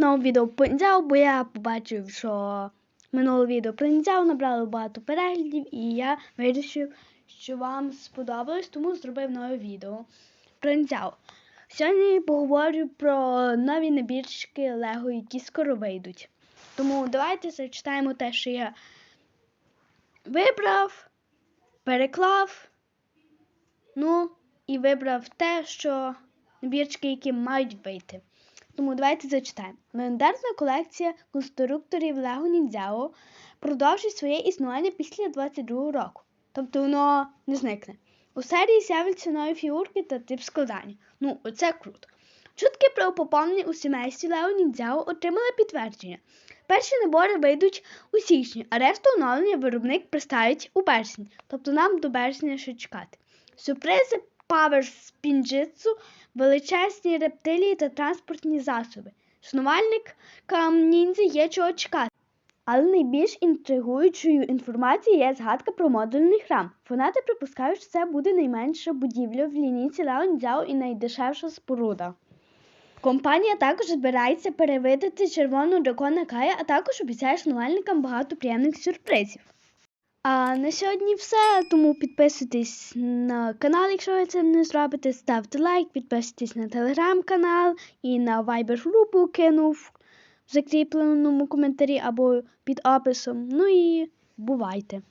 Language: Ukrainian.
в відео по ніндзяо, бо я побачив, що минуле відео про ніндзяо набрало багато переглядів, і я вирішив, що вам сподобалось, тому зробив нове відео про ніндзяо. Сьогодні поговорю про нові набірчики Лего, які скоро вийдуть. Тому давайте зачитаємо те, що я вибрав, переклав. Ну, і вибрав те, що набірчики, які мають вийти. Тому давайте зачитаємо. Легендарна колекція конструкторів Лего Ніндзяо продовжить своє існування після 22 року. Тобто воно не зникне. У серії з'являться нові фігурки та тип складання. Ну, оце круто. Чутки про поповнення у сімействі Лео Ніндзяо отримали підтвердження. Перші набори вийдуть у січні, а решту оновлення виробник представить у березні. Тобто нам до березня ще чекати. Сюрпризи Power Спінджитсу, величезні рептилії та транспортні засоби. Шанувальникам ніндзя є чого чекати. Але найбільш інтригуючою інформацією є згадка про модульний храм. Фанати припускають, що це буде найменша будівля в лінійці Лео і найдешевша споруда. Компанія також збирається перевидати червоного дракона Кая, а також обіцяє шанувальникам багато приємних сюрпризів. А на сьогодні все. Тому підписуйтесь на канал, якщо ви це не зробите. Ставте лайк, підписуйтесь на телеграм-канал і на вайбер-групу кинув в закріпленому коментарі або під описом. Ну і бувайте!